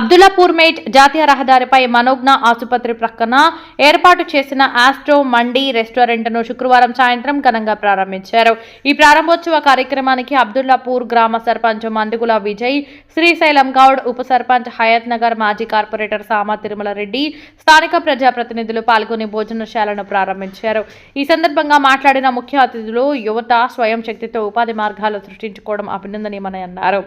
Abdullapur mate జాతీయ రహదారిపై మనోజ్ఞ ఆసుపత్రి ప్రక్కన ఏర్పాటు చేసిన ఆస్ట్రో మండీ రెస్టారెంట్ను శుక్రవారం సాయంత్రం ఘనంగా ప్రారంభించారు. ఈ ప్రారంభోత్సవ కార్యక్రమానికి అబ్దుల్లాపూర్ గ్రామ సర్పంచ్ మందుగుల విజయ్ శ్రీశైలం గౌడ్ ఉప సర్పంచ్ హయత్ నగర్ మాజీ కార్పొరేటర్ సామా తిరుమల రెడ్డి స్థానిక ప్రజాప్రతినిధులు పాల్గొని భోజనశాలను ప్రారంభించారు. ఈ సందర్భంగా మాట్లాడిన ముఖ్య అతిథులు యువత స్వయం శక్తితో ఉపాధి మార్గాలు సృష్టించుకోవడం అభినందనీయమని అన్నారు.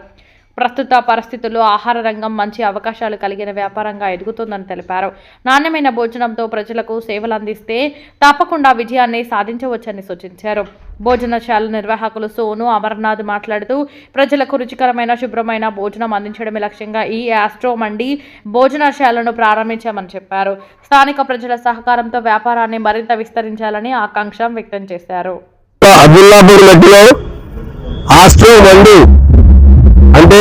ప్రస్తుత పరిస్థితుల్లో ఆహార రంగం మంచి అవకాశాలు కలిగిన వ్యాపారంగా ఎదుగుతుందని తెలిపారు. నాణ్యమైన భోజనంతో ప్రజలకు సేవలు అందిస్తే తప్పకుండా విజయాన్ని సాధించవచ్చని సూచించారు. భోజనశాల నిర్వాహకులు సోను అమర్నాథ్ మాట్లాడుతూ ప్రజలకు రుచికరమైన శుభ్రమైన భోజనం అందించడమే లక్ష్యంగా ఈ ఆస్ట్రో మండి భోజనశాలను ప్రారంభించామని చెప్పారు. స్థానిక ప్రజల సహకారంతో వ్యాపారాన్ని మరింత విస్తరించాలని ఆకాంక్ష వ్యక్తం చేశారు. అబ్దుల్లాపూర్ మధ్యలో ఆస్ట్రో మండి అంటే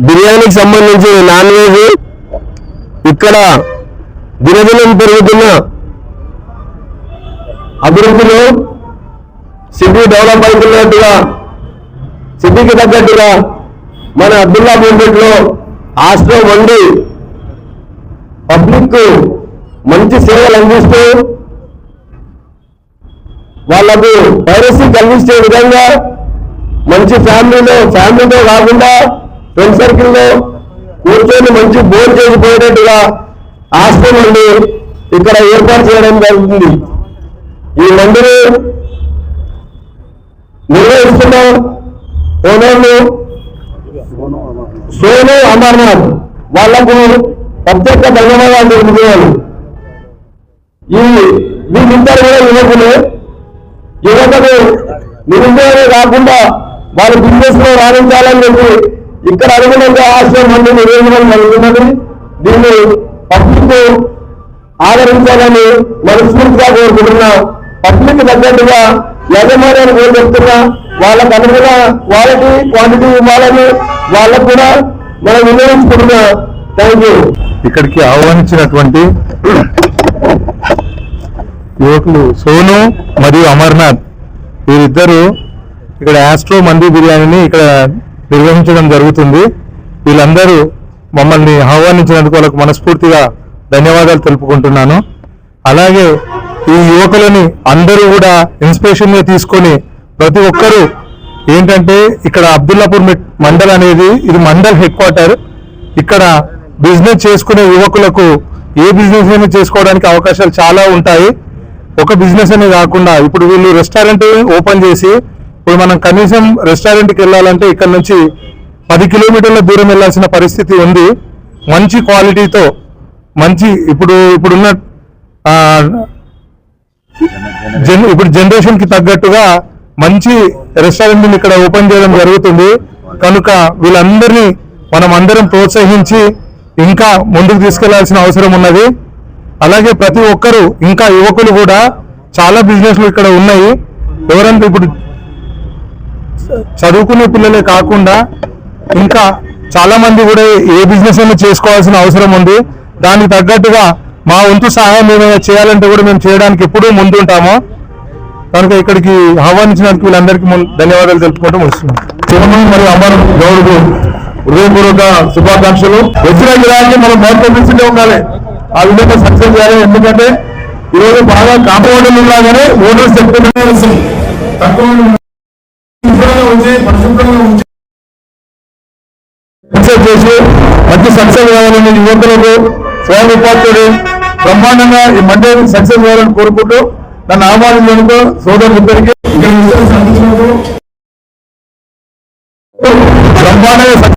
బిర్యానీకి సంబంధించి నాన్ వెజ్ ఇక్కడ దినదినం పెరుగుతున్న అభివృద్ధిలో సిటీ డెవలప్ అవుతున్నట్టుగా సిటీకి తగ్గట్టుగా మన అబ్దుల్లా లో ఆస్ట్రో వండి పబ్లిక్ మంచి సేవలు అందిస్తూ వాళ్ళకు పైరసీ కలిగించే విధంగా మంచి ఫ్యామిలీలో ఫ్యామిలీతో కాకుండా ఫ్రెండ్ సర్కిల్లో కూర్చొని మంచి బోర్ చేసిపోయేటట్టుగా హాస్టల్ నుండి ఇక్కడ ఏర్పాటు చేయడం జరుగుతుంది. ఈ మందిని నిర్వహిస్తున్న ఓనర్లు సోను అమర్నాథ్. వాళ్ళకు ప్రత్యేక ధన్యవాదాలు తెలుపుతున్నాను. ఈ వీళ్ళిద్దరు కూడా యువకులు యువతకు నిరుద్యోగం కాకుండా వాళ్ళు బిజినెస్లో రాణించాలని చెప్పి ఇక్కడ అనుగుణంగా ఆశ్రయం మంది నిర్వహించడం జరుగుతున్నది దీన్ని పబ్లిక్ ఆదరించాలని మనస్ఫూర్తిగా కోరుకుంటున్నా. పబ్లిక్ తగ్గట్టుగా యజమాని కోరి చెప్తున్నా వాళ్ళకు అనుగుణ క్వాలిటీ క్వాంటిటీ ఇవ్వాలని వాళ్ళకు కూడా మనం వినియోగించుకుంటున్నా థ్యాంక్ యూ ఇక్కడికి ఆహ్వానించినటువంటి యువకులు సోను మరియు అమర్నాథ్. వీరిద్దరూ ఇక్కడ ఆస్ట్రో మంది బిర్యానీని ఇక్కడ నిర్వహించడం జరుగుతుంది. వీళ్ళందరూ మమ్మల్ని ఆహ్వానించినందుకు వాళ్ళకు మనస్ఫూర్తిగా ధన్యవాదాలు తెలుపుకుంటున్నాను. అలాగే ఈ యువకులని అందరూ కూడా ఇన్స్పిరేషన్గా తీసుకొని ప్రతి ఒక్కరూ ఏంటంటే ఇక్కడ అబ్దుల్లాపూర్ మండల్ అనేది ఇది మండల్ హెడ్ క్వార్టర్. ఇక్కడ బిజినెస్ చేసుకునే యువకులకు ఏ బిజినెస్ అయినా చేసుకోవడానికి అవకాశాలు చాలా ఉంటాయి. ఒక బిజినెస్ అనే కాకుండా ఇప్పుడు వీళ్ళు రెస్టారెంట్ ఓపెన్ చేసి ఇప్పుడు మనం కనీసం రెస్టారెంట్కి వెళ్ళాలంటే ఇక్కడ నుంచి పది కిలోమీటర్ల దూరం వెళ్ళాల్సిన పరిస్థితి ఉంది. మంచి క్వాలిటీతో మంచి ఇప్పుడు ఇప్పుడున్న జన్ ఇప్పుడు జనరేషన్కి తగ్గట్టుగా మంచి రెస్టారెంట్ని ఇక్కడ ఓపెన్ చేయడం జరుగుతుంది. కనుక వీళ్ళందరినీ మనం అందరం ప్రోత్సహించి ఇంకా ముందుకు తీసుకెళ్ళాల్సిన అవసరం ఉన్నది. అలాగే ప్రతి ఒక్కరూ ఇంకా యువకులు కూడా చాలా బిజినెస్లు ఇక్కడ ఉన్నాయి. ఎవరంటే ఇప్పుడు చదువుకునే పిల్లలే కాకుండా ఇంకా చాలా మంది కూడా ఏ బిజినెస్ అయినా చేసుకోవాల్సిన అవసరం ఉంది. దానికి తగ్గట్టుగా మా వంతు సహాయం ఏమైనా చేయాలంటే కూడా మేము చేయడానికి ఎప్పుడూ ముందుంటాము కనుక ఇక్కడికి ఆహ్వానించినందుకు వీళ్ళందరికీ ధన్యవాదాలు తెలుపుకుంటూ వస్తున్నాం శివను మరియు అమర్ గౌడ్కు హృదయపూర్వక శుభాకాంక్షలు. వచ్చిన మనం బయట ఉండాలి. ఆ విధంగా సక్సెస్ చేయాలి. ఎందుకంటే ఈరోజు బాగా కాంపౌండ్ ఉండగానే ఓనర్స్ చెప్తున్నారు తక్కువ పరిశుభ్రంగా ఉంచి చేసి మంచి సక్సెస్ కావాలని యువకులకు స్వయం ఉపాధ్యుడు బ్రహ్మాండంగా ఈ మండే సక్సెస్ కావాలని కోరుకుంటూ నన్ను సోదరులిద్దరికి ఇక్కడ విషయాలు సాధించినందుకు బ్రహ్మాండంగా